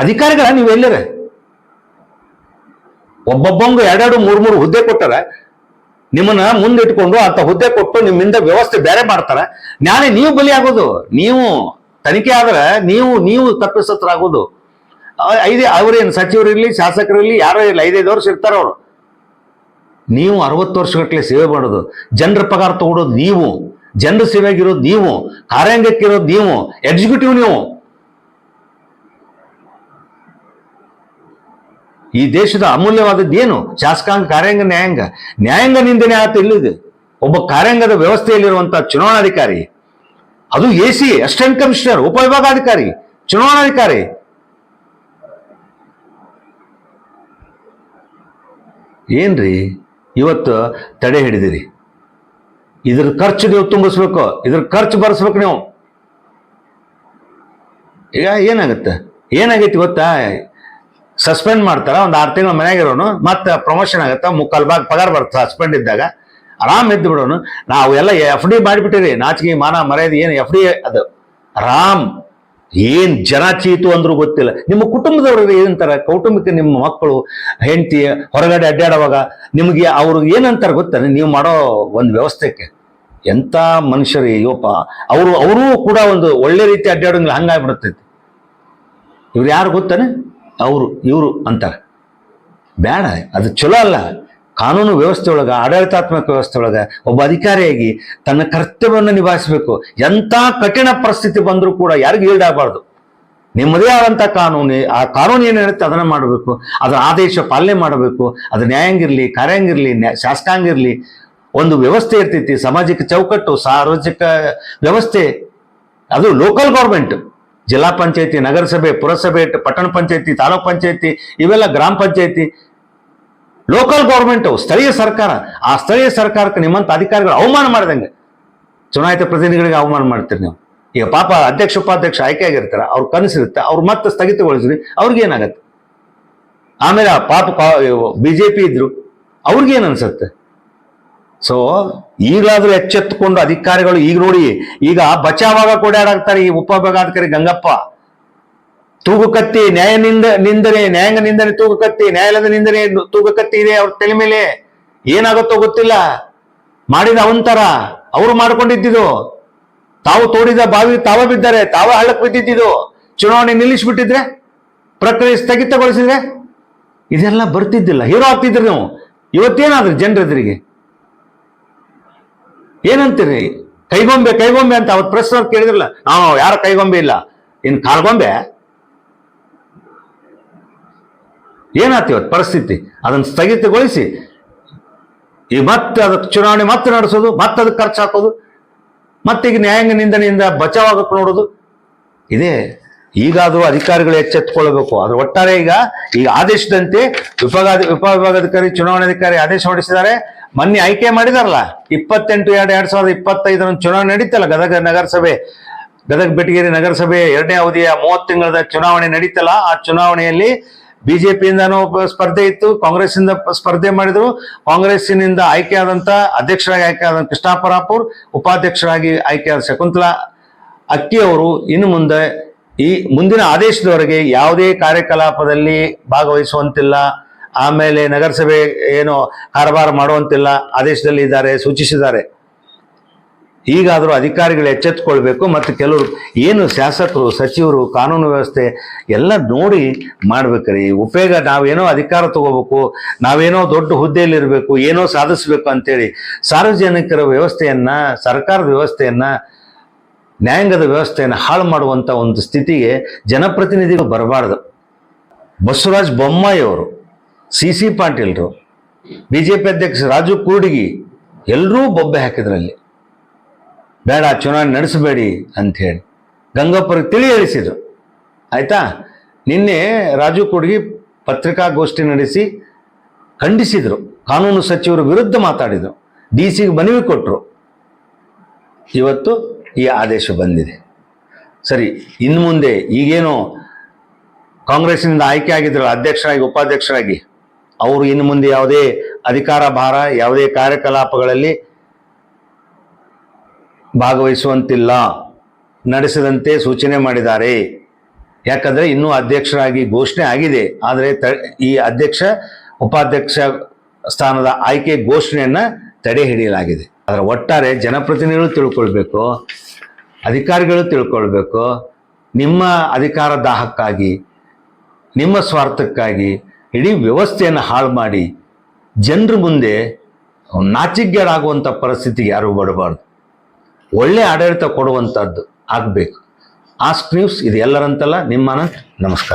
ಅಧಿಕಾರಿಗಳ ನೀವು ಎಲ್ಲರ ಒಬ್ಬೊಬ್ಬಂಗ ಎರಡೆರಡು ಮೂರು ಮೂರು ಹುದ್ದೆ ಕೊಟ್ಟಾರ. ನಿಮ್ಮನ್ನ ಮುಂದಿಟ್ಕೊಂಡು ಅಂತ ಹುದ್ದೆ ಕೊಟ್ಟು ನಿಮ್ಮಿಂದ ವ್ಯವಸ್ಥೆ ಬೇರೆ ಮಾಡ್ತಾರೆ. ನಾಳೆ ನೀವು ಬಲಿ ಆಗೋದು. ನೀವು ತನಿಖೆ ಆದ್ರೆ ನೀವು ನೀವು ತಪ್ಪಿಸತ್ರಾಗೋದು ಐದೇ, ಅವ್ರೇನು ಸಚಿವರಿರಲಿ, ಶಾಸಕರಿರಲಿ, ಯಾರೋ ಇರಲಿ ಐದೈದು ವರ್ಷ ಇರ್ತಾರ ಅವರು. ನೀವು ಅರವತ್ತು ವರ್ಷಗಟ್ಟಲೆ ಸೇವೆ ಮಾಡೋದು. ಜನರ ಪಗಾರ ತಗೊಡೋದು ನೀವು. ಜನರ ಸೇವೆಗಿರೋದು ನೀವು. ಕಾರ್ಯಾಂಗಕ್ಕಿರೋದು ನೀವು. ಎಕ್ಸಿಕ್ಯೂಟಿವ್ ನೀವು. ಈ ದೇಶದ ಅಮೂಲ್ಯವಾದದ್ದು ಏನು? ಶಾಸಕಾಂಗ, ಕಾರ್ಯಾಂಗ, ನ್ಯಾಯಾಂಗ. ನ್ಯಾಯಾಂಗ ನಿಂದನೆ ಆತ ಇಲ್ಲಿದೆ. ಒಬ್ಬ ಕಾರ್ಯಾಂಗದ ವ್ಯವಸ್ಥೆಯಲ್ಲಿರುವಂತಹ ಚುನಾವಣಾಧಿಕಾರಿ. ಅದು ಎ ಸಿ, ಅಸಿಸ್ಟೆಂಟ್ ಕಮಿಷನರ್, ಉಪವಿಭಾಗಾಧಿಕಾರಿ, ಚುನಾವಣಾಧಿಕಾರಿ. ಏನ್ರಿ? ಇವತ್ತು ತಡೆ ಹಿಡಿದಿರಿ. ಇದ್ರ ಖರ್ಚು ನೀವು ತುಂಬಿಸ್ಬೇಕು. ಇದ್ರ ಖರ್ಚು ಬರ್ಸ್ಬೇಕು ನೀವು. ಈಗ ಏನಾಗುತ್ತೆ? ಏನಾಗೈತಿ ಗೊತ್ತಾ? ಸಸ್ಪೆಂಡ್ ಮಾಡ್ತಾರ, ಒಂದು ಆರು ತಿಂಗಳು ಮನೆಯಾಗಿರೋನು ಮತ್ತೆ ಪ್ರಮೋಷನ್ ಆಗತ್ತ, ಮುಕ್ಕಾಲು ಭಾಗ ಪಗಾರ ಬರುತ್ತೆ ಸಸ್ಪೆಂಡ್ ಇದ್ದಾಗ, ಆರಾಮ್ ಎದ್ದು ಬಿಡೋನು, ನಾವು ಎಲ್ಲ ಎಫ್ ಡಿ ಮಾಡಿಬಿಟ್ಟಿರಿ, ನಾಚಿಕೆ, ಮಾನ, ಮರ್ಯಾದೆ, ಏನು ಎಫ್ ಡಿ ಅದು ಆರಾಮ್. ಏನ್ ಜನ ಚೀತು ಅಂದ್ರೂ ಗೊತ್ತಿಲ್ಲ. ನಿಮ್ಮ ಕುಟುಂಬದವ್ರಿಗೆ ಏನಂತಾರೆ ಕೌಟುಂಬಿಕ ನಿಮ್ಮ ಮಕ್ಕಳು, ಹೆಂಡತಿ, ಹೊರಗಡೆ ಅಡ್ಡಾಡುವಾಗ ನಿಮಗೆ ಅವ್ರಿಗೆ ಏನಂತಾರೆ ಗೊತ್ತಾನೆ? ನೀವು ಮಾಡೋ ಒಂದು ವ್ಯವಸ್ಥೆಗೆ ಎಂತ ಮನುಷ್ಯರು ಯೋಪ ಅವರು, ಅವರೂ ಕೂಡ ಒಂದು ಒಳ್ಳೆ ರೀತಿ ಅಡ್ಡಾಡೋಂಗಿಲ್ಲ ಹಂಗಾಗ್ಬಿಡುತ್ತೈತಿ ಇವ್ರು ಯಾರು ಗೊತ್ತಾನೆ? ಅವರು, ಇವರು ಅಂತಾರೆ. ಬೇಡ, ಅದು ಚಲೋ ಅಲ್ಲ. ಕಾನೂನು ವ್ಯವಸ್ಥೆ ಒಳಗೆ, ಆಡಳಿತಾತ್ಮಕ ವ್ಯವಸ್ಥೆ ಒಳಗೆ ಒಬ್ಬ ಅಧಿಕಾರಿಯಾಗಿ ತನ್ನ ಕರ್ತವ್ಯವನ್ನು ನಿಭಾಯಿಸಬೇಕು. ಎಂಥ ಕಠಿಣ ಪರಿಸ್ಥಿತಿ ಬಂದರೂ ಕೂಡ ಯಾರಿಗೂ ಈಡಾಗಬಾರ್ದು. ನಿಮ್ಮದೇ ಆದಂಥ ಕಾನೂನು, ಆ ಕಾನೂನು ಏನು ಹೇಳುತ್ತೆ ಅದನ್ನ ಮಾಡಬೇಕು. ಅದರ ಆದೇಶ ಪಾಲನೆ ಮಾಡಬೇಕು. ಅದು ನ್ಯಾಯಾಂಗಿರ್ಲಿ ಕಾರ್ಯಾಂಗಿರ್ಲಿ ನ್ಯಾ ಶಾಸಕಾಂಗಿರ್ಲಿ ಒಂದು ವ್ಯವಸ್ಥೆ ಇರ್ತೈತಿ, ಸಾಮಾಜಿಕ ಚೌಕಟ್ಟು, ಸಾರ್ವಜನಿಕ ವ್ಯವಸ್ಥೆ. ಅದು ಲೋಕಲ್ ಗೌರ್ಮೆಂಟ್ ಜಿಲ್ಲಾ ಪಂಚಾಯತಿ, ನಗರಸಭೆ, ಪುರಸಭೆ, ಪಟ್ಟಣ ಪಂಚಾಯತಿ, ತಾಲೂಕ್ ಪಂಚಾಯತಿ, ಇವೆಲ್ಲ ಗ್ರಾಮ ಪಂಚಾಯತಿ. ಲೋಕಲ್ ಗೌರ್ಮೆಂಟು ಸ್ಥಳೀಯ ಸರ್ಕಾರ, ಆ ಸ್ಥಳೀಯ ಸರ್ಕಾರಕ್ಕೆ ನಿಮ್ಮಂತ ಅಧಿಕಾರಿಗಳು ಅವಮಾನ ಮಾಡಿದಂಗೆ ಚುನಾಯಿತ ಪ್ರತಿನಿಧಿಗಳಿಗೆ ಅವಮಾನ ಮಾಡ್ತೀರಿ ನೀವು. ಈಗ ಪಾಪ ಅಧ್ಯಕ್ಷ, ಉಪಾಧ್ಯಕ್ಷ ಆಯ್ಕೆ ಆಗಿರ್ತಾರೆ ಅವ್ರ ಕನಸಿರುತ್ತೆ ಅವ್ರು ಮತ್ತೆ ಸ್ಥಗಿತಗೊಳಿಸ್ರಿ, ಅವ್ರಿಗೆ ಏನಾಗತ್ತೆ? ಆಮೇಲೆ ಆ ಪಾಪ ಬಿಜೆಪಿ ಇದ್ರು ಅವ್ರಿಗೇನು ಅನ್ಸುತ್ತೆ? ಸೊ ಈಗಲಾದ್ರೂ ಎಚ್ಚೆತ್ತುಕೊಂಡು ಅಧಿಕಾರಿಗಳು ಈಗ ನೋಡಿ, ಈಗ ಬಚಾವಾಗ ಕೊಡಾಡಾಗ್ತಾರೆ ಈ ಉಪವಿಭಾಗಾಧಿಕಾರಿ ಗಂಗಪ್ಪ? ತೂಗು ಕತ್ತಿ, ನ್ಯಾಯ ನಿಂದ, ನಿಂದನೆ, ನ್ಯಾಯಾಂಗ ನಿಂದನೆ ತೂಗು ಕತ್ತಿ, ನ್ಯಾಯಾಲಯದ ನಿಂದನೆ ತೂಗು ಕತ್ತಿ ಇದೆ ಅವ್ರ ತಲೆ ಮೇಲೆ. ಏನಾಗುತ್ತೋ ಗೊತ್ತಿಲ್ಲ. ಮಾಡಿದ ಅವಂತರ, ಅವರು ಮಾಡ್ಕೊಂಡಿದ್ದಿದ್ದು ತಾವು ತೋಡಿದ ಬಾವಿ ತಾವ ಬಿದ್ದಾರೆ, ತಾವ ಹಳ್ಳಕ್ಕೆ ಬಿದ್ದಿದ್ದು. ಚುನಾವಣೆ ನಿಲ್ಲಿಸ್ಬಿಟ್ಟಿದ್ರೆ, ಪ್ರಕ್ರಿಯೆ ಸ್ಥಗಿತಗೊಳಿಸಿದ್ರೆ, ಇದೆಲ್ಲ ಬರ್ತಿದ್ದಿಲ್ಲ. ಹೀರೋ ಆಗ್ತಿದ್ರು ನೀವು. ಇವತ್ತೇನಾದ್ರಿ ಜನರೆದುರಿಗೆ ಏನಂತೀರಿ? ಕೈಗೊಂಬೆ ಕೈಗೊಂಬೆ ಅಂತ ಅವತ್ತು ಪ್ರೆಸ್ ಅವ್ರು ಕೇಳಿದ್ರಲ್ಲ, ನಾವು ಯಾರ ಕೈಗೊಂಬೆ ಇಲ್ಲ? ಇನ್ ಕಾಲ್ಗೊಂಬೆ? ಏನಾಯ್ತು ಇವತ್ತು ಪರಿಸ್ಥಿತಿ? ಅದನ್ನು ಸ್ಥಗಿತಗೊಳಿಸಿ. ಈ ಮತ್ತೆ ಅದಕ್ಕೆ ಚುನಾವಣೆ ಮತ್ತೆ ನಡೆಸೋದು, ಮತ್ತೆ ಅದಕ್ಕೆ ಖರ್ಚು ಹಾಕೋದು, ಮತ್ತೆ ಈಗ ನ್ಯಾಯಾಂಗ ನಿಂದನೆಯಿಂದ ಬಚಾವಾಗಕ್ಕೆ ನೋಡೋದು. ಇದೇ, ಈಗಾದರೂ ಅಧಿಕಾರಿಗಳು ಎಚ್ಚೆತ್ತುಕೊಳ್ಬೇಕು ಅದ್ರ ಒಟ್ಟಾರೆ ಈಗ ಈಗ ಆದೇಶದಂತೆ ವಿಭಾಗ ಉಪವಿಭಾಗಾಧಿಕಾರಿ ಚುನಾವಣಾಧಿಕಾರಿ ಆದೇಶ ಹೊರಡಿಸಿದ್ದಾರೆ. ಮೊನ್ನೆ ಆಯ್ಕೆ ಮಾಡಿದಾರಲ್ಲ, ಇಪ್ಪತ್ತೆಂಟು ಎರಡು ಎರಡ್ ಸಾವಿರದ ಇಪ್ಪತ್ತೈದರ ಚುನಾವಣೆ ನಡೀತಲ್ಲ ಗದಗ ನಗರಸಭೆ, ಗದಗ ಬೆಟಗೇರಿ ನಗರಸಭೆ ಎರಡನೇ ಅವಧಿಯ ಮೂವತ್ತು ತಿಂಗಳ ಚುನಾವಣೆ ನಡೀತಲ್ಲ, ಆ ಚುನಾವಣೆಯಲ್ಲಿ ಬಿಜೆಪಿಯಿಂದನೂ ಸ್ಪರ್ಧೆ ಇತ್ತು, ಕಾಂಗ್ರೆಸ್ಸಿಂದ ಇಂದ ಸ್ಪರ್ಧೆ ಮಾಡಿದ್ರು. ಕಾಂಗ್ರೆಸ್ಸಿನಿಂದ ಆಯ್ಕೆಯಾದಂತ ಅಧ್ಯಕ್ಷರಾಗಿ ಆಯ್ಕೆಯಾದ ಕೃಷ್ಣಾಪರಾಪುರ್, ಉಪಾಧ್ಯಕ್ಷರಾಗಿ ಆಯ್ಕೆಯಾದ ಶಕುಂತಲಾ ಅಕ್ಕಿ ಅವರು ಇನ್ನು ಮುಂದೆ ಈ ಮುಂದಿನ ಆದೇಶದವರೆಗೆ ಯಾವುದೇ ಕಾರ್ಯಕಲಾಪದಲ್ಲಿ ಭಾಗವಹಿಸುವಂತಿಲ್ಲ. ಆಮೇಲೆ ನಗರಸಭೆ ಏನು ಕಾರಬಾರ ಮಾಡುವಂತಿಲ್ಲ ಆದೇಶದಲ್ಲಿ ಇದ್ದಾರೆ ಸೂಚಿಸಿದ್ದಾರೆ. ಈಗಾದರೂ ಅಧಿಕಾರಿಗಳು ಎಚ್ಚೆತ್ತುಕೊಳ್ಬೇಕು ಮತ್ತು ಕೆಲವರು ಏನು ಶಾಸಕರು, ಸಚಿವರು, ಕಾನೂನು ವ್ಯವಸ್ಥೆ ಎಲ್ಲ ನೋಡಿ ಮಾಡ್ಬೇಕ್ರಿ. ಉಪಯೋಗ ನಾವೇನೋ ಅಧಿಕಾರ ತಗೋಬೇಕು, ನಾವೇನೋ ದೊಡ್ಡ ಹುದ್ದೆಯಲ್ಲಿರಬೇಕು, ಏನೋ ಸಾಧಿಸ್ಬೇಕು ಅಂತೇಳಿ ಸಾರ್ವಜನಿಕರ ವ್ಯವಸ್ಥೆಯನ್ನು, ಸರ್ಕಾರದ ವ್ಯವಸ್ಥೆಯನ್ನು, ನ್ಯಾಯಾಂಗದ ವ್ಯವಸ್ಥೆಯನ್ನು ಹಾಳು ಮಾಡುವಂಥ ಒಂದು ಸ್ಥಿತಿಗೆ ಜನಪ್ರತಿನಿಧಿಗಳು ಬರಬಾರ್ದು. ಬಸವರಾಜ್ ಬೊಮ್ಮಾಯಿ ಅವರು ಸಿ ಸಿ ಪಾಟೀಲ್ರು ಬಿ ಜೆ ಪಿ ಅಧ್ಯಕ್ಷ ರಾಜು ಕೂರ್ಡಿಗಿ ಎಲ್ಲರೂ ಬೊಬ್ಬೆ ಹಾಕಿದ್ರಲ್ಲಿ. ಬೇಡ, ಚುನಾವಣೆ ನಡೆಸಬೇಡಿ ಅಂಥೇಳಿ ಗಂಗಪ್ಪರಿಗೆ ತಿಳಿ ಹೇಳಿಸಿದ್ರು ಆಯ್ತಾ? ನಿನ್ನೆ ರಾಜು ಕೂಡ್ಗಿ ಪತ್ರಿಕಾಗೋಷ್ಠಿ ನಡೆಸಿ ಖಂಡಿಸಿದರು. ಕಾನೂನು ಸಚಿವರ ವಿರುದ್ಧ ಮಾತಾಡಿದರು. ಡಿ ಸಿಗೆ ಮನವಿ ಕೊಟ್ಟರು ಇವತ್ತು ಈ ಆದೇಶ ಬಂದಿದೆ. ಸರಿ, ಇನ್ನು ಮುಂದೆ ಈಗೇನು ಕಾಂಗ್ರೆಸ್ನಿಂದ ಆಯ್ಕೆ ಆಗಿದ್ರು ಅಧ್ಯಕ್ಷರಾಗಿ, ಉಪಾಧ್ಯಕ್ಷರಾಗಿ ಅವರು ಇನ್ನು ಮುಂದೆ ಯಾವುದೇ ಅಧಿಕಾರ, ಭಾರ, ಯಾವುದೇ ಕಾರ್ಯಕಲಾಪಗಳಲ್ಲಿ ಭಾಗವಹಿಸುವಂತಿಲ್ಲ. ನಡೆಸದಂತೆ ಸೂಚನೆ ಮಾಡಿದ್ದಾರೆ. ಯಾಕಂದರೆ ಇನ್ನೂ ಅಧ್ಯಕ್ಷರಾಗಿ ಘೋಷಣೆ ಆಗಿದೆ. ಆದರೆ ಈ ಅಧ್ಯಕ್ಷ, ಉಪಾಧ್ಯಕ್ಷ ಸ್ಥಾನದ ಆಯ್ಕೆ ಘೋಷಣೆಯನ್ನು ತಡೆ ಹಿಡಿಯಲಾಗಿದೆ. ಆದರೆ ಒಟ್ಟಾರೆ ಜನಪ್ರತಿನಿಧಿಗಳು ತಿಳ್ಕೊಳ್ಬೇಕು, ಅಧಿಕಾರಿಗಳು ತಿಳ್ಕೊಳ್ಬೇಕು. ನಿಮ್ಮ ಅಧಿಕಾರ ದಾಹಕ್ಕಾಗಿ, ನಿಮ್ಮ ಸ್ವಾರ್ಥಕ್ಕಾಗಿ ಇಡೀ ವ್ಯವಸ್ಥೆಯನ್ನು ಹಾಳು ಮಾಡಿ ಜನರ ಮುಂದೆ ನಾಚಿಕೆಗೇಡಾಗುವಂಥ ಪರಿಸ್ಥಿತಿಗೆ ಯಾರು ಬಡಬಾರ್ದು ಒಳ್ಳೆ ಆಡಳಿತ ಕೊಡುವಂಥದ್ದು ಆಗಬೇಕು. ಆಸ್ಕ್ ನ್ಯೂಸ್ ಇದು ಎಲ್ಲರಂತಲ್ಲ, ನಿಮ್ಮ ನಮಸ್ಕಾರ.